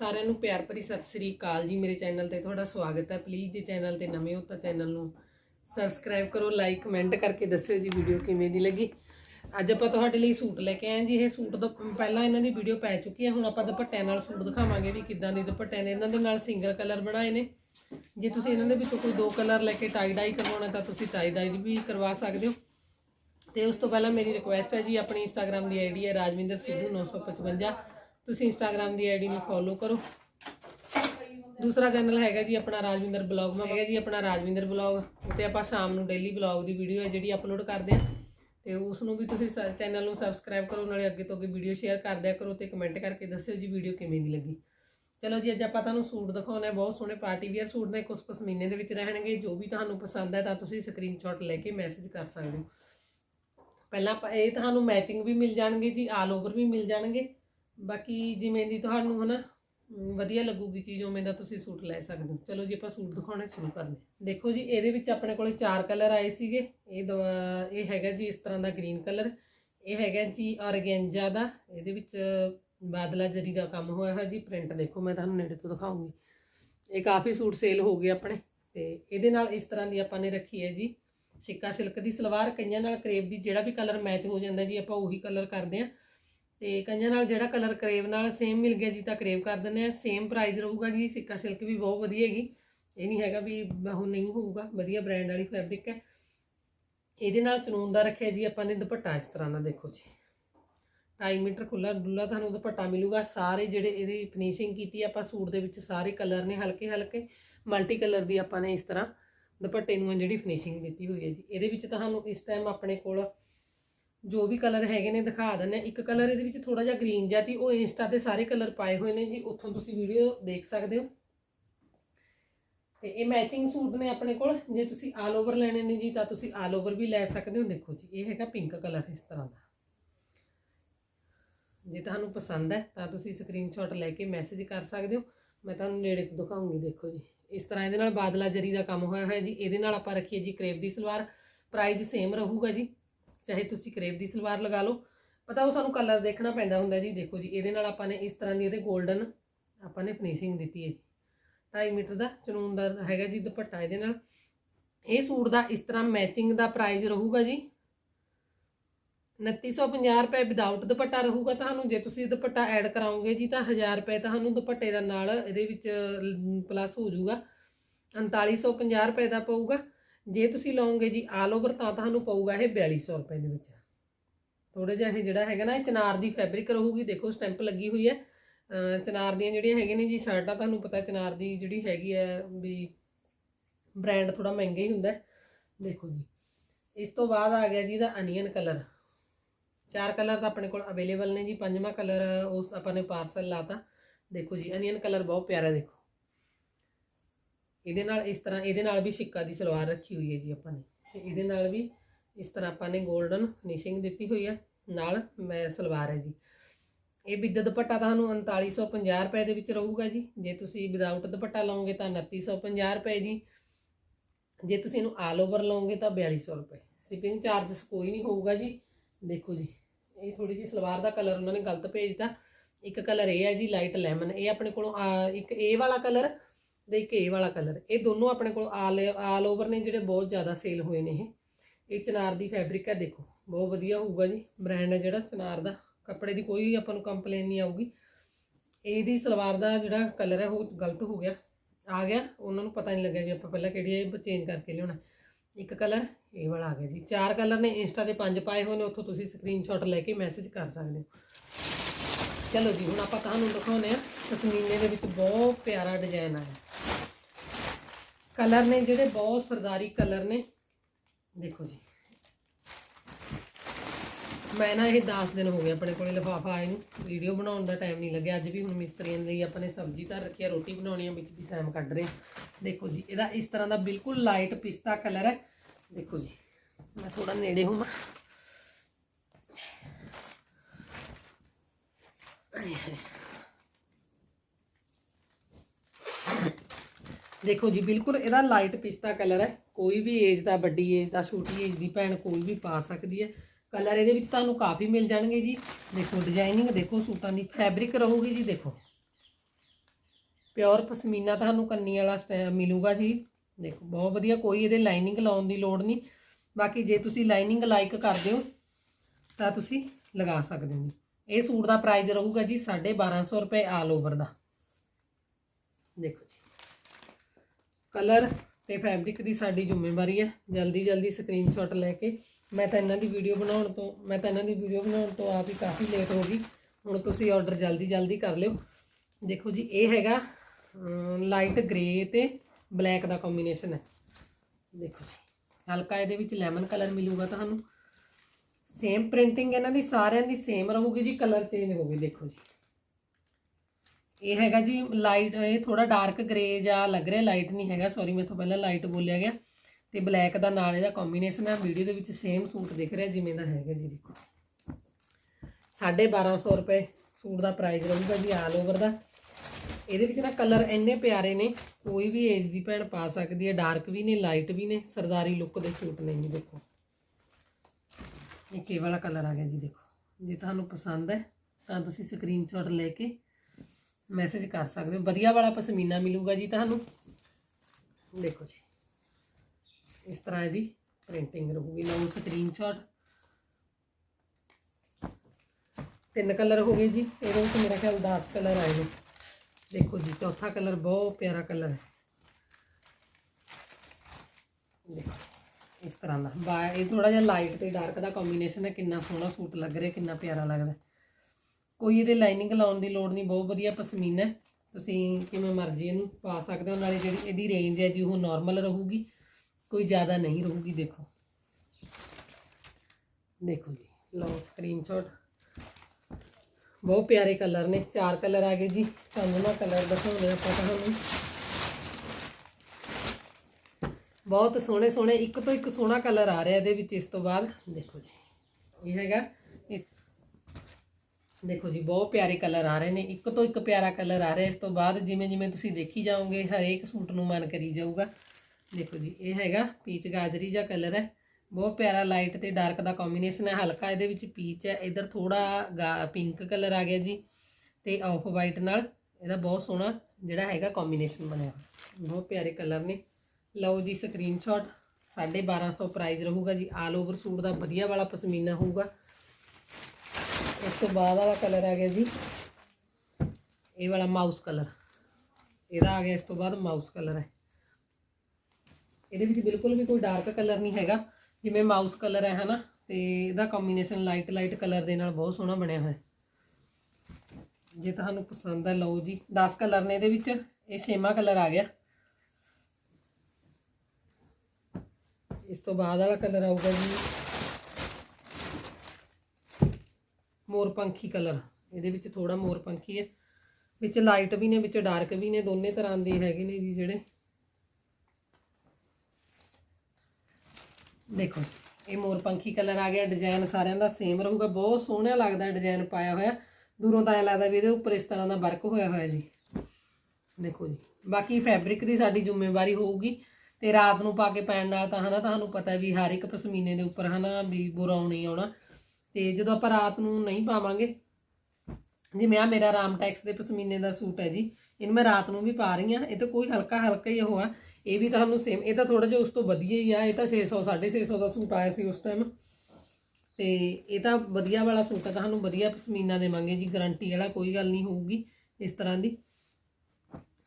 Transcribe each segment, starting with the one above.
ਸਾਰਿਆਂ ਨੂੰ ਪਿਆਰ ਭਰੀ ਸਤਿ ਸ੍ਰੀ ਅਕਾਲ ਜੀ। ਮੇਰੇ ਚੈਨਲ ਤੇ ਤੁਹਾਡਾ ਸਵਾਗਤ ਹੈ। ਪਲੀਜ਼ ਜੇ ਚੈਨਲ ਤੇ ਨਵੇਂ ਹੋ ਤਾਂ ਚੈਨਲ ਨੂੰ ਸਬਸਕ੍ਰਾਈਬ ਕਰੋ ਲਾਈਕ ਕਮੈਂਟ ਕਰਕੇ ਦੱਸਿਓ ਜੀ ਵੀਡੀਓ ਕਿਵੇਂ ਦੀ ਲੱਗੀ। ਅੱਜ ਆਪਾਂ ਤੁਹਾਡੇ ਲਈ ਸੂਟ ਲੈ ਕੇ ਆਏ ਜੀ। ਇਹ ਸੂਟ ਤੋਂ ਪਹਿਲਾਂ ਇਹਨਾਂ ਦੀ ਵੀਡੀਓ ਪੈ ਚੁੱਕੀ ਹੈ। ਹੁਣ ਆਪਾਂ ਦੁਪੱਟਿਆਂ ਨਾਲ ਸੂਟ ਦਿਖਾਵਾਂਗੇ ਵੀ ਕਿੱਦਾਂ ਦੇ ਦੁਪੱਟੇ ਨੇ। ਇਹਨਾਂ ਦੇ ਨਾਲ ਸਿੰਗਲ ਕਲਰ ਬਣਾਏ ਨੇ। ਜੇ ਤੁਸੀਂ ਇਹਨਾਂ ਦੇ ਵਿੱਚੋਂ ਕੋਈ ਦੋ ਕਲਰ ਲੈ ਕੇ ਟਾਈ ਡਾਈ ਕਰਵਾਉਣਾ ਤਾਂ ਤੁਸੀਂ ਟਾਈ ਡਾਈ ਵੀ ਕਰਵਾ ਸਕਦੇ ਹੋ। ਤੇ ਉਸ ਤੋਂ ਪਹਿਲਾਂ ਮੇਰੀ ਰਿਕੁਐਸਟ ਹੈ ਜੀ, ਆਪਣੀ ਇੰਸਟਾਗ੍ਰam ਦੀ ਆਈਡੀ ਹੈ ਰਾਜਵਿੰਦਰ ਸਿੱਧੂ 955 ਤੁਸੀਂ ਇੰਸਟਾਗ੍ਰam ਦੀ ਆਈਡੀ ਨੂੰ ਫੋਲੋ ਕਰੋ। ਦੂਸਰਾ ਚੈਨਲ ਹੈਗਾ ਜੀ ਆਪਣਾ ਰਾਜਵਿੰਦਰ ਬਲੌਗ ਹੈਗਾ ਜੀ ਆਪਣਾ ਰਾਜਵਿੰਦਰ ਬਲੌਗ ਉੱਤੇ ਆਪਾਂ ਸ਼ਾਮ ਨੂੰ ਡੇਲੀ ਬਲੌਗ ਦੀ ਵੀਡੀਓ ਹੈ ਜਿਹੜੀ ਅਪਲੋਡ ਕਰਦੇ ਆ ਤੇ ਉਸ ਨੂੰ ਵੀ ਤੁਸੀਂ ਚੈਨਲ ਨੂੰ ਸਬਸਕ੍ਰਾਈਬ ਕਰੋ, ਨਾਲੇ ਅੱਗੇ ਤੋਂ ਅੱਗੇ ਵੀਡੀਓ ਸ਼ੇਅਰ ਕਰਦਿਆ ਕਰੋ ਤੇ ਕਮੈਂਟ ਕਰਕੇ ਦੱਸਿਓ ਜੀ ਵੀਡੀਓ ਕਿਵੇਂ ਦੀ ਲੱਗੀ। ਚਲੋ ਜੀ, ਅੱਜ ਆਪਾਂ ਤੁਹਾਨੂੰ ਸੂਟ ਦਿਖਾਉਣੇ ਆ ਬਹੁਤ ਸੋਹਣੇ ਪਾਰਟੀ ਵੇਅਰ ਸੂਟ ਨੇ ਕੁਝ ਪਸ਼ਮੀਨੇ ਦੇ ਵਿੱਚ ਰਹਿਣਗੇ। ਜੋ ਵੀ ਤੁਹਾਨੂੰ ਪਸੰਦ ਹੈ ਤਾਂ ਤੁਸੀਂ ਸਕਰੀਨਸ਼ਾਟ ਲੈ ਕੇ ਮੈਸੇਜ ਕਰ ਸਕਦੇ ਹੋ। ਪਹਿਲਾਂ ਆਪਾਂ ਇਹ ਤੁਹਾਨੂੰ ਮੈਚਿੰਗ ਵੀ ਮਿਲ ਜਾਣਗੇ ਜੀ ਆਲ ਓਵਰ ਵੀ ਮਿਲ ਜਾਣਗੇ। ਬਾਕੀ ਜਿਵੇਂ ਦੀ ਤੁਹਾਨੂੰ ਹਨਾ ਅਮ, ਵਧੀਆ ਲੱਗੂਗੀ ਚੀਜ਼ ਉਵੇਂ ਦਾ ਤੁਸੀਂ ਸੂਟ ਲੈ ਸਕਦੇ ਹੋ। ਚਲੋ ਜੀ ਆਪਾਂ ਸੂਟ ਦਿਖਾਉਣਾ ਸ਼ੁਰੂ ਕਰਦੇ ਦੇਖੋ ਜੀ ਇਹਦੇ ਵਿੱਚ ਆਪਣੇ ਕੋਲੇ ਚਾਰ ਕਲਰ ਆਏ ਸੀਗੇ। ਇਹ ਦਵਾ- ਇਹ ਹੈਗਾ ਜੀ ਇਸ ਤਰ੍ਹਾਂ ਦਾ ਗ੍ਰੀਨ ਕਲਰ। ਇਹ ਹੈਗਾ ਜੀ ਔਰਗੈਂਜਾ ਦਾ। ਇਹਦੇ ਵਿੱਚ ਬਾਦਲਾ ਜਰੀ ਦਾ ਕੰਮ ਹੋਇਆ ਹੋਇਆ ਜੀ। ਪ੍ਰਿੰਟ ਦੇਖੋ ਮੈਂ ਤੁਹਾਨੂੰ ਨੇੜੇ ਤੋਂ ਦਿਖਾਉਂਗੀ। ਇਹ ਕਾਫੀ ਸੂਟ ਸੇਲ ਹੋ ਗਏ ਆਪਣੇ। ਤੇ ਇਹਦੇ ਨਾਲ ਇਸ ਤਰ੍ਹਾਂ ਦੀ ਆਪਾਂ ਨੇ ਰੱਖੀ ਹੈ ਜੀ। ਸਿੱਕਾ ਸਿਲਕ ਦੀ ਸਲਵਾਰ ਕਈਆਂ ਨਾਲ ਕਰੇਵ ਦੀ ਜਿਹੜਾ ਵੀ ਕਲਰ ਮੈਚ ਹੋ ਜਾਂਦਾ ਜੀ ਆਪਾਂ ਉਹੀ ਕਲਰ ਕਰਦੇ ਆ ਤੇ ਕਈਆਂ ਨਾਲ ਜਿਹੜਾ ਕਲਰ ਕਰੇਵ ਨਾਲ ਸੇਮ ਮਿਲ ਗਿਆ ਜੀ, ਤਾਂ ਕਰੇਵ ਕਰ ਦਿੰਦੇ ਆ ਸੇਮ ਪ੍ਰਾਈਸ ਰਹੂਗਾ ਜੀ, ਸਿੱਕਾ ਸਿਲਕ ਵੀ ਬਹੁਤ ਵਧੀਆ ਹੈਗੀ। ਇਹ ਨਹੀਂ ਹੈਗਾ ਵੀ ਉਹ ਨਹੀਂ ਹੋਊਗਾ, ਵਧੀਆ ਬ੍ਰਾਂਡ ਵਾਲੀ ਫੈਬਰਿਕ ਹੈ। ਇਹਦੇ ਨਾਲ ਚਨੂਨ ਦਾ ਰੱਖਿਆ ਜੀ, ਆਪਾਂ ਨੇ ਦੁਪੱਟਾ ਇਸ ਤਰ੍ਹਾਂ ਦਾ ਦੇਖੋ ਜੀ। 2.5 ਮੀਟਰ ਖੁੱਲਾ ਡੁੱਲਾ ਤੁਹਾਨੂੰ ਦੁਪੱਟਾ ਮਿਲੂਗਾ। ਸਾਰੇ ਜਿਹੜੇ ਇਹਦੀ ਫਿਨਿਸ਼ਿੰਗ ਕੀਤੀ ਆਪਾਂ ਸੂਟ ਦੇ ਵਿੱਚ ਸਾਰੇ ਕਲਰ ਨੇ ਹਲਕੇ ਹਲਕੇ। ਮਲਟੀ ਕਲਰ ਦੀ ਆਪਾਂ ਨੇ ਇਸ ਤਰ੍ਹਾਂ ਦੁਪੱਟੇ ਨੂੰ ਜਿਹੜੀ ਫਿਨਿਸ਼ਿੰਗ ਦਿੱਤੀ ਹੋਈ ਹੈ ਜੀ। ਇਹਦੇ ਵਿੱਚ ਤੁਹਾਨੂੰ ਇਸ ਟਾਈਮ ਆਪਣੇ ਕੋਲ ਜੋ ਵੀ ਕਲਰ ਹੈਗੇ ਨੇ ਦਿਖਾ ਦਿੰਦੇ ਆ ਇੱਕ ਕਲਰ ਇਹਦੇ ਵਿੱਚ ਥੋੜਾ ਜਿਹਾ ਗ੍ਰੀਨ ਜਿਹਾ ਤੀ ਉਹ ਇੰਸਟਾ ਤੇ ਸਾਰੇ ਕਲਰ ਪਾਏ ਹੋਏ ਨੇ ਜੀ, ਉੱਥੋਂ ਤੁਸੀਂ ਵੀਡੀਓ ਦੇਖ ਸਕਦੇ ਹੋ। ਤੇ ਇਹ ਮੈਚਿੰਗ ਸੂਟ ਨੇ ਆਪਣੇ ਕੋਲ। ਜੇ ਤੁਸੀਂ ਆਲ ਓਵਰ ਲੈਣੇ ਨੇ ਜੀ, ਤਾਂ ਤੁਸੀਂ ਆਲ ਓਵਰ ਵੀ ਲੈ ਸਕਦੇ ਹੋ। ਦੇਖੋ ਜੀ, ਇਹ ਹੈਗਾ ਪਿੰਕ ਕਲਰ ਇਸ ਤਰ੍ਹਾਂ ਦਾ। ਜੇ ਤੁਹਾਨੂੰ ਪਸੰਦ ਹੈ, ਤਾਂ ਤੁਸੀਂ ਸਕਰੀਨਸ਼ਾਟ ਲੈ ਕੇ ਮੈਸੇਜ ਕਰ ਸਕਦੇ ਹੋ। ਮੈਂ ਤੁਹਾਨੂੰ ਨੇੜੇ ਤੋਂ ਦਿਖਾਉਂਗੀ, ਦੇਖੋ ਜੀ। ਇਸ ਤਰ੍ਹਾਂ ਇਹਦੇ ਨਾਲ ਬਾਦਲਾ ਜਰੀ ਦਾ ਕੰਮ ਹੋਇਆ ਹੋਇਆ ਜੀ। ਇਹਦੇ ਨਾਲ ਆਪਾਂ ਰੱਖੀਏ ਜੀ ਕਰੇਪ ਦੀ ਸਲਵਾਰ। ਪ੍ਰਾਈਸ ਸੇਮ ਰਹੂਗਾ ਜੀ। ਚਾਹੇ ਤੁਸੀਂ ਕਰੇਪ ਦੀ ਸਲਵਾਰ ਲਗਾ ਲਓ, ਪਤਾ ਉਹ ਸਾਨੂੰ ਕਲਰ ਦੇਖਣਾ ਪੈਂਦਾ ਹੁੰਦਾ ਜੀ। ਦੇਖੋ ਜੀ, ਇਹਦੇ ਨਾਲ ਆਪਾਂ ਨੇ ਇਸ ਤਰ੍ਹਾਂ ਦੀ ਇਹਦੇ 골ਡਨ ਆਪਾਂ ਨੇ ਫਿਨਿਸ਼ਿੰਗ ਦਿੱਤੀ ਹੈ ਜੀ। 2.5 ਮੀਟਰ ਦਾ ਚਨੂਨ ਦਾ ਹੈਗਾ ਜੀ ਦੁਪੱਟਾ ਇਹਦੇ ਨਾਲ। ਇਹ ਸੂਟ ਦਾ ਇਸ ਤਰ੍ਹਾਂ ਮੈਚਿੰਗ ਦਾ ਪ੍ਰਾਈਸ ਰਹੂਗਾ ਜੀ। 2950 ਰੁਪਏ ਵਿਦਆਊਟ ਦੁਪੱਟਾ ਰਹੂਗਾ ਤੁਹਾਨੂੰ। ਜੇ ਤੁਸੀਂ ਦੁਪੱਟਾ ਐਡ ਕਰਾਓਗੇ ਜੀ ਤਾਂ 1000 ਰੁਪਏ ਤੁਹਾਨੂੰ ਦੁਪੱਟੇ ਦਾ ਨਾਲ ਇਹਦੇ ਵਿੱਚ ਪਲੱਸ ਹੋ ਜਾਊਗਾ। 3950 ਰੁਪਏ ਦਾ ਪਊਗਾ। ਜੇ ਤੁਸੀਂ ਲਓਗੇ ਜੀ ਆਲ ਓਵਰ ਤਾਂ ਤੁਹਾਨੂੰ ਪਊਗਾ ਇਹ 4200 ਰੁਪਏ ਦੇ ਵਿੱਚ। ਥੋੜਾ ਜਿਹਾ ਇਹ ਜਿਹੜਾ ਹੈਗਾ ਨਾ, ਇਹ ਚਨਾਰ ਦੀ ਫੈਬਰਿਕ ਰਹੂਗੀ। ਦੇਖੋ ਸਟੈਂਪ ਲੱਗੀ ਹੋਈ ਹੈ। ਚਨਾਰ ਦੀਆਂ ਜਿਹੜੀਆਂ ਹੈਗੀਆਂ ਨੇ ਜੀ, ਸ਼ਰਟਾਂ, ਤੁਹਾਨੂੰ ਪਤਾ ਚਨਾਰ ਦੀ ਜਿਹੜੀ ਹੈਗੀ ਹੈ ਵੀ ਬ੍ਰਾਂਡ ਥੋੜਾ ਮਹਿੰਗਾ ਹੀ ਹੁੰਦਾ ਦੇਖੋ ਜੀ, ਇਸ ਤੋਂ ਬਾਅਦ ਆ ਗਿਆ ਜੀ ਇਹਦਾ ਅਨੀਅਨ ਕਲਰ ਚਾਰ ਕਲਰ ਤਾਂ ਆਪਣੇ ਕੋਲ ਅਵੇਲੇਬਲ ਨੇ ਜੀ, ਪੰਜਵਾਂ ਕਲਰ ਉਸ ਆਪਾਂ ਨੇ ਪਾਰਸਲ ਲਾਤਾ। ਦੇਖੋ ਜੀ ਅਨੀਅਨ ਕਲਰ ਬਹੁਤ ਪਿਆਰਾ ਦੇਖੋ। ਇਹਦੇ ਨਾਲ ਇਸ ਤਰ੍ਹਾਂ, ਇਹਦੇ ਨਾਲ ਵੀ ਸ਼ਿੱਕਾ ਦੀ ਸਲਵਾਰ ਰੱਖੀ ਹੋਈ ਹੈ ਜੀ ਆਪਾਂ ਨੇ। ਤੇ ਇਹਦੇ ਨਾਲ ਵੀ ਇਸ ਤਰ੍ਹਾਂ ਆਪਾਂ ਨੇ 골ਡਨ ਫਿਨਿਸ਼ਿੰਗ ਦਿੱਤੀ ਹੋਈ ਹੈ। ਨਾਲ ਮੈਂ ਸਲਵਾਰ ਹੈ ਜੀ। ਇਹ ਵਿਦ ਦੁਪੱਟਾ ਤੁਹਾਨੂੰ 3950 ਰੁਪਏ ਦੇ ਵਿੱਚ ਰਹੂਗਾ ਜੀ। ਜੇ ਤੁਸੀਂ ਵਿਦਆਊਟ ਦੁਪੱਟਾ ਲਓਗੇ ਤਾਂ 2950 ਰੁਪਏ ਜੀ। ਜੇ ਤੁਸੀਂ ਇਹਨੂੰ ਆਲ ਓਵਰ ਲਓਗੇ ਤਾਂ 4200 ਰੁਪਏ। ਸ਼ਿਪਿੰਗ ਚਾਰਜਸ ਕੋਈ ਨਹੀਂ ਹੋਊਗਾ ਜੀ। ਦੇਖੋ ਜੀ, ਇਹ ਥੋੜੀ ਜੀ ਸਲਵਾਰ ਦਾ ਕਲਰ ਉਹਨਾਂ ਨੇ ਗਲਤ ਭੇਜਤਾ। ਇੱਕ ਕਲਰ ਇਹ ਹੈ ਜੀ ਲਾਈਟ ਲੈਮਨ ਇਹ ਆਪਣੇ ਕੋਲੋਂ ਇੱਕ ਇਹ ਵਾਲਾ ਕਲਰ ਤੇ ਇੱਕ ਇਹ ਵਾਲਾ ਕਲਰ ਇਹ ਦੋਨੋਂ ਆਪਣੇ ਕੋਲ ਆਲ ਆਲ ਓਵਰ ਨੇ ਜਿਹੜੇ ਬਹੁਤ ਜ਼ਿਆਦਾ ਸੇਲ ਹੋਏ ਨੇ ਇਹ। ਇਹ ਚਨਾਰ ਦੀ ਫੈਬਰਿਕ ਹੈ, ਦੇਖੋ, ਬਹੁਤ ਵਧੀਆ ਹੋਊਗਾ ਜੀ। ਬ੍ਰਾਂਡ ਹੈ ਜਿਹੜਾ ਚਨਾਰ ਦਾ, ਕੱਪੜੇ ਦੀ ਕੋਈ ਆਪਾਂ ਨੂੰ ਕੰਪਲੇਨ ਨਹੀਂ ਆਊਗੀ। ਇਹਦੀ ਸਲਵਾਰ ਦਾ ਜਿਹੜਾ ਕਲਰ ਹੈ, ਉਹ ਗਲਤ ਹੋ ਗਿਆ। ਆ ਗਿਆ, ਉਹਨਾਂ ਨੂੰ ਪਤਾ ਨਹੀਂ ਲੱਗਿਆ ਵੀ ਆਪਾਂ ਪਹਿਲਾਂ ਕਿਹੜੀ ਇਹ ਚੇਂਜ ਕਰਕੇ ਲਿਆਉਣਾ। ਇੱਕ ਕਲਰ ਇਹ ਵਾਲਾ ਆ ਗਿਆ ਜੀ। ਚਾਰ ਕਲਰ ਨੇ, ਇੰਸਟਾ ਤੇ ਪੰਜ ਪਾਏ ਹੋਏ ਨੇ, ਉੱਥੋਂ ਤੁਸੀਂ ਸਕਰੀਨਸ਼ਾਟ ਲੈ ਕੇ ਮੈਸੇਜ ਕਰ ਸਕਦੇ ਹੋ। ਚਲੋ ਜੀ, ਹੁਣ ਆਪਾਂ ਤੁਹਾਨੂੰ ਦਿਖਾਉਂਦੇ ਆ ਪਸ਼ਮੀਨੇ ਦੇ ਵਿੱਚ ਬਹੁਤ ਪਿਆਰਾ ਡਿਜ਼ਾਈਨ ਆਇਆ। ਕਲਰ ਨੇ ਜਿਹੜੇ ਬਹੁਤ ਸਰਦਾਰੀ ਕਲਰ ਨੇ। ਦੇਖੋ ਜੀ। ਮੈਂ ਨਾ ਇਹ 10 ਦਿਨ ਹੋ ਗਏ ਆਪਣੇ ਕੋਲੇ ਲਿਫਾਫਾ ਆਏ ਨੂੰ। ਵੀਡੀਓ ਬਣਾਉਣ ਦਾ ਟਾਈਮ ਨਹੀਂ ਲੱਗਿਆ। ਅੱਜ ਵੀ ਹੁਣ ਮਿਸਤਰੀਆਂ ਲਈ ਆਪਾਂ ਨੇ ਸਬਜ਼ੀ ਧਰ ਰੱਖੀ ਆ, ਰੋਟੀ ਬਣਾਉਣੀ ਆ, ਵਿੱਚ ਦੀ ਟਾਈਮ ਕੱਢ ਰਹੇ ਦੇਖੋ ਜੀ, ਇਹਦਾ ਇਸ ਤਰ੍ਹਾਂ ਦਾ ਬਿਲਕੁਲ ਲਾਈਟ ਪਿਸਤਾ ਕਲਰ ਹੈ। ਦੇਖੋ ਜੀ, ਮੈਂ ਥੋੜਾ ਨੇੜੇ ਹੋਵਾਂ। ਦੇਖੋ ਜੀ, ਬਿਲਕੁਲ ਇਹਦਾ ਲਾਈਟ ਪਿਸਤਾ ਕਲਰ ਹੈ। ਕੋਈ ਵੀ ਏਜ ਦਾ ਵੱਡੀ ਏਜ ਦਾ, ਛੋਟੀ ਏਜ ਦੀ ਭੈਣ ਕੋਈ ਵੀ ਪਾ ਸਕਦੀ ਹੈ। ਕਲਰ ਇਹਦੇ ਵਿੱਚ ਤੁਹਾਨੂੰ ਕਾਫੀ ਮਿਲ ਜਾਣਗੇ ਜੀ। ਦੇਖੋ ਡਿਜ਼ਾਈਨਿੰਗ ਦੇਖੋ ਸੂਟਾਂ ਦੀ ਫੈਬਰਿਕ ਰਹੂਗੀ ਜੀ, ਦੇਖੋ। ਪਿਓਰ ਪਸ਼ਮੀਨਾ ਤੁਹਾਨੂੰ ਕੰਨੀ ਵਾਲਾ ਸਟੈ- ਮਿਲੂਗਾ ਜੀ। ਦੇਖੋ, ਬਹੁਤ ਵਧੀਆ, ਕੋਈ ਇਹਦੇ ਲਾਈਨਿੰਗ ਲਾਉਣ ਦੀ ਲੋੜ ਨਹੀਂ। ਬਾਕੀ ਜੇ ਤੁਸੀਂ ਲਾਈਨਿੰਗ ਲਾਈਕ ਕਰਦੇ ਹੋ, ਤਾਂ ਤੁਸੀਂ ਲਗਾ ਸਕਦੇ ਹੋ ਜੀ। ਇਹ ਸੂਟ ਦਾ ਪ੍ਰਾਈਸ ਰਹੂਗਾ ਜੀ 1250 ਰੁਪਏ ਆਲ ਓਵਰ ਦਾ। ਦੇਖੋ ਕਲਰ ਤੇ ਫੈਬਰਿਕ ਦੀ ਸਾਡੀ ਜ਼ਿੰਮੇਵਾਰੀ ਹੈ। ਜਲਦੀ ਜਲਦੀ ਸਕਰੀਨਸ਼ਾਟ ਲੈ ਕੇ ਮੈਂ ਤਾਂ ਇਹਨਾਂ ਦੀ ਵੀਡੀਓ ਬਣਾਉਣ ਤੋਂ, ਮੈਂ ਤਾਂ ਇਹਨਾਂ ਦੀ ਵੀਡੀਓ ਬਣਾਉਣ ਤੋਂ ਆਪ ਹੀ ਕਾਫੀ ਲੇਟ ਹੋ ਗਈ। ਹੁਣ ਤੁਸੀਂ ਆਰਡਰ ਜਲਦੀ ਜਲਦੀ ਕਰ ਲਿਓ। ਦੇਖੋ ਜੀ, ਇਹ ਹੈਗਾ ਲਾਈਟ ਗ੍ਰੇ ਤੇ ਬਲੈਕ ਦਾ ਕੰਬੀਨੇਸ਼ਨ ਹੈ। ਦੇਖੋ ਜੀ, ਹਲਕਾ ਇਹਦੇ ਵਿੱਚ ਲੈਮਨ ਕਲਰ ਮਿਲੂਗਾ ਤੁਹਾਨੂੰ। ਸੇਮ ਪ੍ਰਿੰਟਿੰਗ ਇਹਨਾਂ ਦੀ, ਸਾਰਿਆਂ ਦੀ ਸੇਮ ਰਹੂਗੀ ਜੀ ਕਲਰ ਚੇਂਜ ਹੋਊਗੀ, ਦੇਖੋ ਜੀ। ਇਹ ਹੈਗਾ ਜੀ ਲਾਈਟ ਇਹ ਥੋੜਾ ਡਾਰਕ ਗ੍ਰੇ ਜਾਂ ਲੱਗ ਰਿਹਾ ਲਾਈਟ ਨਹੀਂ ਹੈਗਾ ਸੌਰੀ ਤੋਂ ਪਹਿਲਾਂ ਲਾਈਟ ਬੋਲਿਆ ਗਿਆ। ਤੇ ਬਲੈਕ ਦਾ ਨਾਲ ਇਹਦਾ ਕੰਬੀਨੇਸ਼ਨ ਹੈ ਵੀਡੀਓ ਦੇ ਵਿੱਚ ਸੇਮ ਸੂਟ ਦਿਖ ਰਿਹਾ ਜਿਵੇਂ ਦਾ ਹੈਗਾ ਜੀ, ਦੇਖੋ। 1250 ਰੁਪਏ ਸੂਟ ਦਾ ਪ੍ਰਾਈਸ ਰਹੂਗਾ ਜੀ ਆਲ ਓਵਰ ਦਾ। ਇਹਦੇ ਵਿੱਚ ਨਾ ਕਲਰ ਇੰਨੇ ਪਿਆਰੇ ਨੇ, ਕੋਈ ਵੀ ਏਜ ਦੀ ਭੈਣ ਪਾ ਸਕਦੀ ਹੈ ਡਾਰਕ ਵੀ ਨੇ ਲਾਈਟ ਵੀ ਨੇ, ਸਰਦਾਰੀ ਲੁੱਕ ਦੇ ਸੂਟ ਨੇ ਜੀ, ਦੇਖੋ। ਇਹ ਕੇ ਵਾਲਾ ਕਲਰ ਆ ਗਿਆ ਜੀ, ਦੇਖੋ। ਜੇ ਤੁਹਾਨੂੰ ਪਸੰਦ ਹੈ, ਤਾਂ ਤੁਸੀਂ ਸਕਰੀਨਸ਼ਾਟ ਲੈ ਕੇ ਮੈਸੇਜ ਕਰ ਸਕਦੇ ਹੋ। ਵਧੀਆ ਵਾਲਾ ਪਸ਼ਮੀਨਾ ਮਿਲੂਗਾ ਜੀ ਤੁਹਾਨੂੰ। ਦੇਖੋ ਜੀ। ਇਸ ਤਰ੍ਹਾਂ ਇਹਦੀ ਪ੍ਰਿੰਟਿੰਗ ਰਹੂਗੀ। ਲਓ ਸਕਰੀਨਸ਼ਾਟ ਤਿੰਨ ਕਲਰ ਹੋ ਗਏ ਜੀ। ਇਹਦੇ ਵਿੱਚ ਮੇਰਾ ਖਿਆਲ 10 ਕਲਰ ਆਏ ਨੇ। ਦੇਖੋ ਜੀ, ਚੌਥਾ ਕਲਰ ਬਹੁਤ ਪਿਆਰਾ ਕਲਰ ਹੈ। ਦੇਖੋ ਇਸ ਤਰ੍ਹਾਂ ਦਾ। ਬਾ ਇਹ ਥੋੜਾ ਜਿਹਾ ਲਾਈਟ ਤੇ ਡਾਰਕ ਦਾ ਕੰਬੀਨੇਸ਼ਨ ਹੈ। ਕਿੰਨਾ ਸੋਹਣਾ ਸੂਟ ਲੱਗ ਰਿਹਾ, ਕਿੰਨਾ ਪਿਆਰਾ ਲੱਗਦਾ ਕੋਈ ਇਹਦੇ ਲਾਈਨਿੰਗ ਲਾਉਣ ਦੀ ਲੋੜ ਨਹੀਂ, ਬਹੁਤ ਵਧੀਆ ਪਸ਼ਮੀਨਾ ਹੈ। ਤੁਸੀਂ ਕਿਵੇਂ ਮਰਜ਼ੀ ਇਹਨੂੰ ਪਾ ਸਕਦੇ ਹੋ, ਨਾਲੇ ਜਿਹੜੀ ਇਹਦੀ ਰੇਂਜ ਹੈ ਜੀ, ਉਹ ਨਾਰਮਲ ਰਹੂਗੀ। ਕੋਈ ਜ਼ਿਆਦਾ ਨਹੀਂ ਰਹੂਗੀ, ਦੇਖੋ। ਦੇਖੋ ਜੀ, ਲਓ ਸਕਰੀਨਸ਼ਾਟ ਬਹੁਤ ਪਿਆਰੇ ਕਲਰ ਨੇ, ਚਾਰ ਕਲਰ ਆ ਗਏ ਜੀ। ਤੁਹਾਨੂੰ ਨਾ ਕਲਰ ਦਿਖਾਉਂਦੇ ਆਪਾਂ ਤੁਹਾਨੂੰ। ਬਹੁਤ ਸੋਹਣੇ ਸੋਹਣੇ ਇੱਕ ਤੋਂ ਇੱਕ ਸੋਹਣਾ ਕਲਰ ਆ ਰਿਹਾ ਇਹਦੇ ਵਿੱਚ ਇਸ ਤੋਂ ਬਾਅਦ। ਦੇਖੋ ਜੀ, ਇਹ ਹੈਗਾ ਦੇਖੋ ਜੀ, ਬਹੁਤ ਪਿਆਰੇ ਕਲਰ ਆ ਰਹੇ ਨੇ। ਇੱਕ ਤੋਂ ਇੱਕ ਪਿਆਰਾ ਕਲਰ ਆ ਰਿਹਾ। ਇਸ ਤੋਂ ਬਾਅਦ ਜਿਵੇਂ ਜਿਵੇਂ ਤੁਸੀਂ ਦੇਖੀ ਜਾਓਗੇ, ਹਰੇਕ ਸੂਟ ਨੂੰ ਮਨ ਕਰੀ ਜਾਊਗਾ। ਦੇਖੋ ਜੀ, ਇਹ ਹੈਗਾ ਪੀਚ ਗਾਜਰੀ ਜਿਹਾ ਕਲਰ ਹੈ। ਬਹੁਤ ਪਿਆਰਾ ਲਾਈਟ ਤੇ ਡਾਰਕ ਦਾ ਕੰਬੀਨੇਸ਼ਨ ਹੈ। ਹਲਕਾ ਇਹਦੇ ਵਿੱਚ ਪੀਚ ਹੈ। ਇਧਰ ਥੋੜਾ ਪਿੰਕ ਕਲਰ ਆ ਗਿਆ ਜੀ। ਤੇ ਆਫ ਵਾਈਟ ਨਾਲ ਇਹਦਾ ਬਹੁਤ ਸੋਹਣਾ ਜਿਹੜਾ ਹੈਗਾ ਕੰਬੀਨੇਸ਼ਨ ਬਣਿਆ। ਬਹੁਤ ਪਿਆਰੇ ਕਲਰ ਨੇ। ਲਓ ਜੀ ਸਕਰੀਨਸ਼ਾਟ 1250 ਪ੍ਰਾਈਸ ਰਹੂਗਾ ਜੀ। ਆਲ ਓਵਰ ਸੂਟ ਦਾ ਵਧੀਆ ਵਾਲਾ ਪਸ਼ਮੀਨਾ ਹੋਊਗਾ। ਉਸ ਤੋਂ ਬਾਅਦ ਵਾਲਾ ਕਲਰ ਆ ਗਿਆ ਜੀ। ਇਹ ਵਾਲਾ ਮਾਊਸ ਕਲਰ। ਇਹਦਾ ਆ ਗਿਆ ਇਸ ਤੋਂ ਬਾਅਦ ਮਾਊਸ ਕਲਰ ਹੈ। ਇਹਦੇ ਵਿੱਚ ਬਿਲਕੁਲ ਵੀ ਕੋਈ ਡਾਰਕ ਕਲਰ ਨਹੀਂ ਹੈਗਾ। ਜਿਵੇਂ ਮਾਊਸ ਕਲਰ ਹੈ ਹਨਾ, ਤੇ ਇਹਦਾ ਕੰਬੀਨੇਸ਼ਨ ਲਾਈਟ ਲਾਈਟ ਕਲਰ ਦੇ ਨਾਲ ਬਹੁਤ ਸੋਹਣਾ ਬਣਿਆ ਹੋਇਆ। ਜੇ ਤੁਹਾਨੂੰ ਪਸੰਦ ਹੈ, ਲਓ ਜੀ 10 ਕਲਰ ਨੇ ਇਹਦੇ ਵਿੱਚ। ਇਹ ਛੇਵਾਂ ਕਲਰ ਆ ਗਿਆ। ਇਸ ਤੋਂ ਬਾਅਦ ਵਾਲਾ ਕਲਰ ਆਊਗਾ ਜੀ। ਮੋਰ ਪੰਖੀ ਕਲਰ। ਇਹਦੇ ਵਿੱਚ ਥੋੜਾ ਮੋਰ ਪੰਖੀ ਹੈ। ਵਿੱਚ ਲਾਈਟ ਵੀ ਨੇ, ਵਿੱਚ ਡਾਰਕ ਵੀ ਨੇ, ਦੋਨੇ ਤਰ੍ਹਾਂ ਦੇ ਹੈਗੇ ਨੇ ਜੀ ਜਿਹੜੇ। ਦੇਖੋ, ਇਹ ਮੋਰ ਪੰਖੀ ਕਲਰ ਆ ਗਿਆ ਡਿਜ਼ਾਈਨ ਸਾਰਿਆਂ ਦਾ ਸੇਮ ਰਹੂਗਾ। ਬਹੁਤ ਸੋਹਣਾ ਲੱਗਦਾ ਡਿਜ਼ਾਈਨ ਪਾਇਆ ਹੋਇਆ। ਦੂਰੋਂ ਤਾਂ ਐਂ ਲੱਗਦਾ ਵੀ ਇਹਦੇ ਉੱਪਰ ਇਸ ਤਰ੍ਹਾਂ ਦਾ ਵਰਕ ਹੋਇਆ ਹੋਇਆ ਜੀ। ਦੇਖੋ ਜੀ, ਬਾਕੀ ਫੈਬਰਿਕ ਦੀ ਸਾਡੀ ਜ਼ਿੰਮੇਵਾਰੀ ਹੋਊਗੀ। ਤੇ ਰਾਤ ਨੂੰ ਪਾ ਕੇ ਪੈਣ ਨਾਲ ਤਾਂ ਹਨਾ, ਤੁਹਾਨੂੰ ਪਤਾ ਵੀ ਹਰ ਇੱਕ ਪਸ਼ਮੀਨੇ ਦੇ ਉੱਪਰ ਹਨਾ, ਵੀ ਬੁਰਾ ਨਹੀਂ ਆਉਣਾ। ਤੇ ਜਦੋਂ ਆਪਾਂ ਰਾਤ ਨੂੰ ਨਹੀਂ ਪਾਵਾਂਗੇ ਜਿਵੇਂ ਆ ਮੇਰਾ ਰਾਮ ਟੈਕਸ ਦੇ ਪਸ਼ਮੀਨੇ ਦਾ ਸੂਟ ਹੈ ਜੀ, ਇਹਨੂੰ ਮੈਂ ਰਾਤ ਨੂੰ ਵੀ ਪਾ ਰਹੀ ਆ ਇਹ ਤਾਂ ਕੋਈ ਹਲਕਾ ਹਲਕਾ ਹੀ ਉਹ ਆ, ਇਹ ਵੀ ਤੁਹਾਨੂੰ ਸੇਮ ਇਹ ਤਾਂ ਥੋੜਾ ਜਿਹਾ ਉਸ ਤੋਂ ਵਧੀਆ ਹੀ ਆ, ਇਹ ਤਾਂ 600 650 ਦਾ ਸੂਟ ਆਇਆ ਸੀ ਉਸ ਟਾਈਮ ਤੇ ਇਹ ਤਾਂ ਵਧੀਆ ਵਾਲਾ ਸੂਟ ਆ, ਤੁਹਾਨੂੰ ਵਧੀਆ ਪਸ਼ਮੀਨਾ ਦੇਵਾਂਗੇ ਜੀ ਗਾਰੰਟੀ ਵਾਲਾ ਕੋਈ ਗੱਲ ਨਹੀਂ ਹੋਊਗੀ ਇਸ ਤਰ੍ਹਾਂ ਦੀ।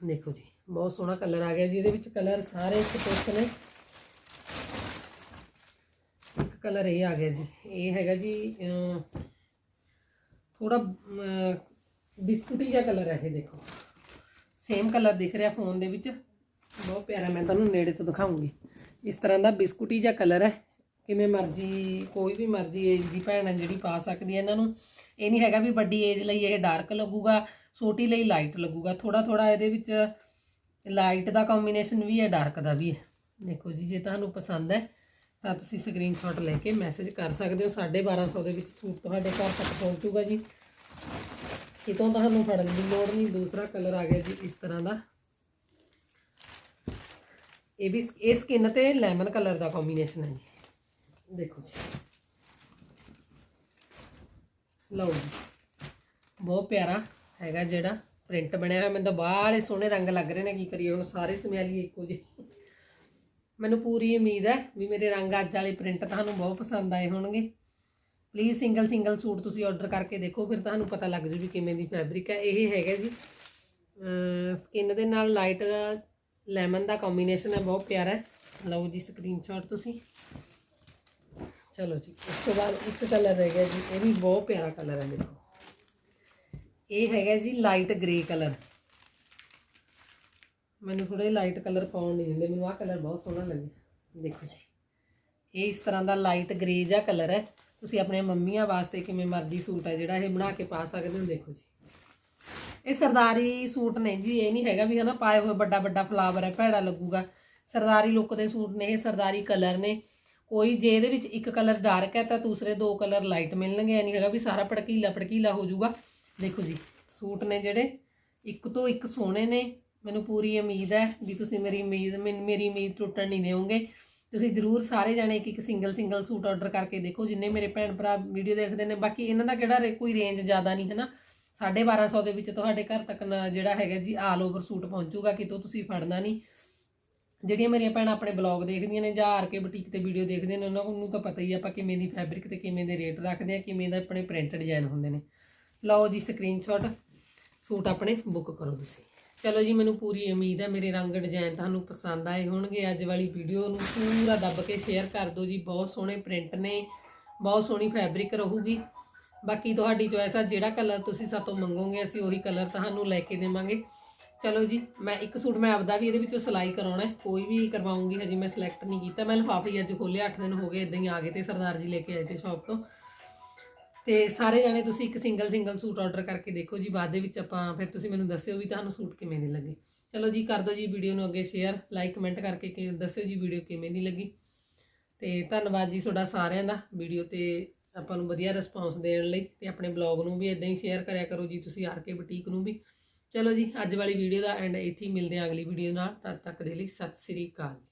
ਦੇਖੋ ਜੀ, ਬਹੁਤ ਸੋਹਣਾ ਕਲਰ ਆ ਗਿਆ ਜੀ, ਇਹਦੇ ਵਿੱਚ ਕਲਰ ਸਾਰੇ ਇੱਕ ਨੇ। ਕਲਰ ਇਹ ਆ ਗਿਆ ਜੀ। ਇਹ ਹੈਗਾ ਜੀ ਥੋੜਾ ਬਿਸਕੁਟੀ ਜਿਹਾ ਕਲਰ ਹੈ ਇਹ ਦੇਖੋ। ਸੇਮ ਕਲਰ ਦਿਖ ਰਿਹਾ ਫੋਨ ਦੇ ਵਿੱਚ। ਬਹੁਤ ਪਿਆਰਾ, ਮੈਂ ਤੁਹਾਨੂੰ ਨੇੜੇ ਤੋਂ ਦਿਖਾਉਂਗੀ। ਇਸ ਤਰ੍ਹਾਂ ਦਾ ਬਿਸਕੁਟੀ ਜਿਹਾ ਕਲਰ ਹੈ। ਕਿਵੇਂ ਮਰਜ਼ੀ, ਕੋਈ ਵੀ ਮਰਜ਼ੀ ਏਜ ਦੀ ਭੈਣ ਹੈ ਜਿਹੜੀ ਪਾ ਸਕਦੀ ਹੈ ਇਹਨਾਂ ਨੂੰ। ਇਹ ਨਹੀਂ ਹੈਗਾ ਵੀ ਵੱਡੀ ਏਜ ਲਈ ਇਹ ਡਾਰਕ ਲੱਗੂਗਾ, ਛੋਟੀ ਲਈ ਲਾਈਟ ਲੱਗੂਗਾ। ਥੋੜਾ ਥੋੜਾ ਇਹਦੇ ਵਿੱਚ ਲਾਈਟ ਦਾ ਕੰਬੀਨੇਸ਼ਨ ਵੀ ਹੈ ਡਾਰਕ ਦਾ ਵੀ ਹੈ। ਦੇਖੋ ਜੀ, ਜੇ ਤੁਹਾਨੂੰ ਪਸੰਦ ਹੈ ਤਾਂ ਤੁਸੀਂ ਸਕਰੀਨਸ਼ਾਟ ਲੈ ਕੇ ਮੈਸੇਜ ਕਰ ਸਕਦੇ ਹੋ। 1250 ਦੇ ਵਿੱਚ ਸੂਟ ਤੁਹਾਡੇ ਘਰ ਤੱਕ ਪਹੁੰਚੂਗਾ ਜੀ। ਕਿਤੋਂ ਤੁਹਾਨੂੰ ਫੜਨ ਦੀ ਲੋੜ ਨਹੀਂ, ਦੂਸਰਾ ਕਲਰ ਆ ਗਿਆ ਜੀ ਇਸ ਤਰ੍ਹਾਂ ਦਾ। ਇਹ ਵੀ ਇਹ ਸਕਿਨ ਤੇ ਲੈਮਨ ਕਲਰ ਦਾ ਕੰਬੀਨੇਸ਼ਨ ਹੈ ਜੀ। ਦੇਖੋ ਜੀ। ਲਓ ਜੀ। ਬਹੁਤ ਪਿਆਰਾ ਹੈਗਾ ਜਿਹੜਾ ਪ੍ਰਿੰਟ ਬਣਿਆ ਹੋਇਆ। ਮੈਨੂੰ ਤਾਂ ਬਾਹਲੇ ਸੋਹਣੇ ਰੰਗ ਲੱਗ ਰਹੇ ਨੇ। ਕੀ ਕਰੀਏ ਹੁਣ? ਸਾਰੇ ਸਮਿਆਲੀਏ ਇੱਕੋ ਜਿਹੇ। ਮੈਨੂੰ ਪੂਰੀ ਉਮੀਦ ਹੈ ਵੀ ਮੇਰੇ ਰੰਗ ਅੱਜ ਵਾਲੇ ਪ੍ਰਿੰਟ ਤੁਹਾਨੂੰ ਬਹੁਤ ਪਸੰਦ ਆਏ ਹੋਣਗੇ। ਪਲੀਜ਼ ਸਿੰਗਲ ਸਿੰਗਲ ਸੂਟ ਤੁਸੀਂ ਆਰਡਰ ਕਰਕੇ ਦੇਖੋ, ਫਿਰ ਤੁਹਾਨੂੰ ਪਤਾ ਲੱਗ ਜੂ ਵੀ ਕਿਵੇਂ ਦੀ ਫੈਬਰਿਕ ਹੈ। ਇਹ ਹੈਗਾ ਜੀ ਸਕਿਨ ਦੇ ਨਾਲ ਲਾਈਟ ਲੈਮਨ ਦਾ ਕੰਬੀਨੇਸ਼ਨ ਹੈ, ਬਹੁਤ ਪਿਆਰਾ ਹੈ। ਲਓ ਜੀ ਸਕਰੀਨਸ਼ਾਟ ਤੁਸੀਂ। ਚਲੋ ਜੀ ਉਸ ਤੋਂ ਬਾਅਦ ਇੱਕ ਕਲਰ ਰਹਿ ਗਿਆ ਜੀ, ਇਹ ਵੀ ਬਹੁਤ ਪਿਆਰਾ ਕਲਰ ਹੈ ਦੇਖੋ ਇਹ ਹੈਗਾ ਜੀ ਲਾਈਟ ਗ੍ਰੇ ਕਲਰ ਮੈਨੂੰ ਥੋੜੇ ਲਾਈਟ ਕਲਰ ਪਾਉਣ ਨਹੀਂ ਦਿੰਦੇ, ਮੈਨੂੰ ਆਹ ਕਲਰ ਬਹੁਤ ਸੋਹਣਾ ਲੱਗਿਆ ਦੇਖੋ ਜੀ। ਇਹ ਇਸ ਤਰ੍ਹਾਂ ਦਾ ਲਾਈਟ ਗ੍ਰੇ ਜਿਹਾ ਕਲਰ ਹੈ। ਤੁਸੀਂ ਆਪਣੇ ਮੰਮੀਆਂ ਵਾਸਤੇ ਕਿਵੇਂ ਮਰਜ਼ੀ ਸੂਟ ਹੈ ਜਿਹੜਾ ਇਹ ਬਣਾ ਕੇ ਪਾ ਸਕਦੇ ਹੋ, ਦੇਖੋ ਜੀ। ਇਹ ਸਰਦਾਰੀ ਸੂਟ ਨੇ ਜੀ, ਇਹ ਨਹੀਂ ਹੈਗਾ ਵੀ ਹਨਾ ਪਾਏ ਹੋਏ ਵੱਡਾ ਵੱਡਾ ਫਲਾਵਰ ਹੈ, ਭੈੜਾ ਲੱਗੂਗਾ। ਸਰਦਾਰੀ ਲੁੱਕ ਦੇ ਸੂਟ ਨੇ, ਇਹ ਸਰਦਾਰੀ ਕਲਰ ਨੇ। ਕੋਈ ਜੇ ਇਹਦੇ ਵਿੱਚ ਇੱਕ ਕਲਰ ਡਾਰਕ ਹੈ ਤਾਂ ਦੂਸਰੇ ਦੋ ਕਲਰ ਲਾਈਟ ਮਿਲਣਗੇ, ਇਹ ਨਹੀਂ ਹੈਗਾ ਵੀ ਸਾਰਾ ਭੜਕੀਲਾ ਭੜਕੀਲਾ ਹੋ ਜਾਊਗਾ। ਦੇਖੋ ਜੀ, ਸੂਟ ਨੇ ਜਿਹੜੇ ਇੱਕ ਤੋਂ ਇੱਕ ਸੋਹਣੇ ਨੇ ਮੈਨੂੰ ਪੂਰੀ ਉਮੀਦ ਹੈ ਵੀ ਤੁਸੀਂ ਮੇਰੀ ਉਮੀਦ ਮੈਨ- ਮੇਰੀ ਉਮੀਦ ਟੁੱਟਣ ਨਹੀਂ ਦਿਓਗੇ। ਤੁਸੀਂ ਜਰੂਰ ਸਾਰੇ ਜਾਣੇ ਇੱਕ ਇੱਕ ਸਿੰਗਲ ਸਿੰਗਲ ਸੂਟ ਆਰਡਰ ਕਰਕੇ ਦੇਖੋ, ਜਿੰਨੇ ਮੇਰੇ ਭੈਣ ਭਰਾ ਵੀਡੀਓ ਦੇਖਦੇ ਨੇ। ਬਾਕੀ ਇਹਨਾਂ ਦਾ ਕਿਹੜਾ ਰੇ- ਕੋਈ ਰੇਂਜ ਜ਼ਿਆਦਾ ਨਹੀਂ ਹੈ ਨਾ 1250 ਦੇ ਵਿੱਚ ਤੁਹਾਡੇ ਘਰ ਤੱਕ ਜਿਹੜਾ ਹੈਗਾ ਜੀ ਆਲ ਓਵਰ ਸੂਟ ਪਹੁੰਚੂਗਾ ਕਿਤੋਂ ਤੁਸੀਂ ਫੜਨਾ ਨਹੀਂ। ਜਿਹੜੀਆਂ ਮੇਰੀਆਂ ਭੈਣਾਂ ਆਪਣੇ ਬਲੌਗ ਦੇਖਦੀਆਂ ਨੇ ਜਾਂ ਆਰ ਕੇ ਬੁਟੀਕ ਤੇ ਵੀਡੀਓ ਦੇਖਦੇ ਨੇ, ਉਹਨਾਂ ਨੂੰ ਤਾਂ ਪਤਾ ਹੀ ਆ ਆਪਾਂ ਕਿਵੇਂ ਦੀ ਫੈਬਰਿਕ ਤੇ ਕਿਵੇਂ ਦੇ ਰੇਟ ਰੱਖਦੇ ਆ, ਕਿਵੇਂ ਦਾ ਆਪਣੇ ਪ੍ਰਿੰਟ ਡਿਜ਼ਾਈਨ ਹੁੰਦੇ ਨੇ। ਲਓ ਜੀ ਸਕਰੀਨਸ਼ਾਟ ਸੂਟ ਆਪਣੇ ਬੁੱਕ ਕਰੋ ਤੁਸੀਂ। ਚਲੋ ਜੀ, ਮੈਨੂੰ ਪੂਰੀ ਉਮੀਦ ਹੈ ਮੇਰੇ ਰੰਗ ਡਿਜ਼ਾਈਨ ਤੁਹਾਨੂੰ ਪਸੰਦ ਆਏ ਹੋਣਗੇ। ਅੱਜ ਵਾਲੀ ਵੀਡੀਓ ਨੂੰ ਪੂਰਾ ਦੱਬ ਕੇ ਸ਼ੇਅਰ ਕਰ ਦਿਓ ਜੀ। ਬਹੁਤ ਸੋਹਣੇ ਪ੍ਰਿੰਟ ਨੇ, ਬਹੁਤ ਸੋਹਣੀ ਫੈਬਰਿਕ ਰਹੂਗੀ। ਬਾਕੀ ਤੁਹਾਡੀ ਚੋਇਸ ਆ, ਜਿਹੜਾ ਕਲਰ ਤੁਸੀਂ ਸਾਤੋਂ ਮੰਗੋਗੇ, ਅਸੀਂ ਉਹੀ ਕਲਰ ਤੁਹਾਨੂੰ ਲੈ ਕੇ ਦੇਵਾਂਗੇ। ਚਲੋ ਜੀ, ਮੈਂ ਇੱਕ ਸੂਟ ਮੈਂ ਆਪਦਾ ਵੀ ਇਹਦੇ ਵਿੱਚੋਂ ਸਿਲਾਈ ਕਰਾਉਣਾ ਕੋਈ ਵੀ ਕਰਵਾਉਂਗੀ, ਹਜੇ ਮੈਂ ਸਿਲੈਕਟ ਨਹੀਂ ਕੀਤਾ। ਮੈਂ ਲਿਫਾਫੇ ਹੀ ਅੱਜ ਖੋਲਿਆ 8 ਦਿਨ ਹੋ ਗਏ ਇਦਾਂ ਹੀ ਆ ਗਏ ਤੇ ਸਰਦਾਰ ਜੀ ਲੈ ਕੇ ਆਏ ਤੇ ਸ਼ਾਪ ਤੋਂ। ਤੇ ਸਾਰੇ ਜਾਣੇ ਤੁਸੀਂ ਇੱਕ ਸਿੰਗਲ ਸਿੰਗਲ ਸੂਟ ਆਰਡਰ ਕਰਕੇ ਦੇਖੋ ਜੀ, ਬਾਅਦ ਦੇ ਵਿੱਚ ਆਪਾਂ ਫਿਰ ਤੁਸੀਂ ਮੈਨੂੰ ਦੱਸਿਓ ਵੀ ਤੁਹਾਨੂੰ ਸੂਟ ਕਿਵੇਂ ਦੇ ਲੱਗੇ। ਚਲੋ ਜੀ, ਕਰ ਦਿਓ ਜੀ ਵੀਡੀਓ ਨੂੰ ਅੱਗੇ ਸ਼ੇਅਰ ਲਾਈਕ ਕਮੈਂਟ ਕਰਕੇ ਕਿ ਦੱਸਿਓ ਜੀ ਵੀਡੀਓ ਕਿਵੇਂ ਦੀ ਲੱਗੀ। ਤੇ ਧੰਨਵਾਦ ਜੀ ਤੁਹਾਡਾ ਸਾਰਿਆਂ ਦਾ ਵੀਡੀਓ ਤੇ ਆਪਾਂ ਨੂੰ ਵਧੀਆ ਰਿਸਪੌਂਸ ਦੇਣ ਲਈ ਤੇ ਆਪਣੇ ਬਲੌਗ ਨੂੰ ਵੀ ਇਦਾਂ ਹੀ ਸ਼ੇਅਰ ਕਰਿਆ ਕਰੋ ਜੀ, ਤੁਸੀਂ ਆਰ ਕੇ ਬੁਟੀਕ ਨੂੰ ਵੀ। ਚਲੋ ਜੀ, ਅੱਜ ਵਾਲੀ ਵੀਡੀਓ ਦਾ ਐਂਡ ਇੱਥੇ ਹੀ ਮਿਲਦੇ ਹਾਂ ਅਗਲੀ ਵੀਡੀਓ ਨਾਲ। ਤਦ ਤੱਕ ਦੇ ਲਈ ਸਤਿ ਸ੍ਰੀ ਅਕਾਲ ਜੀ।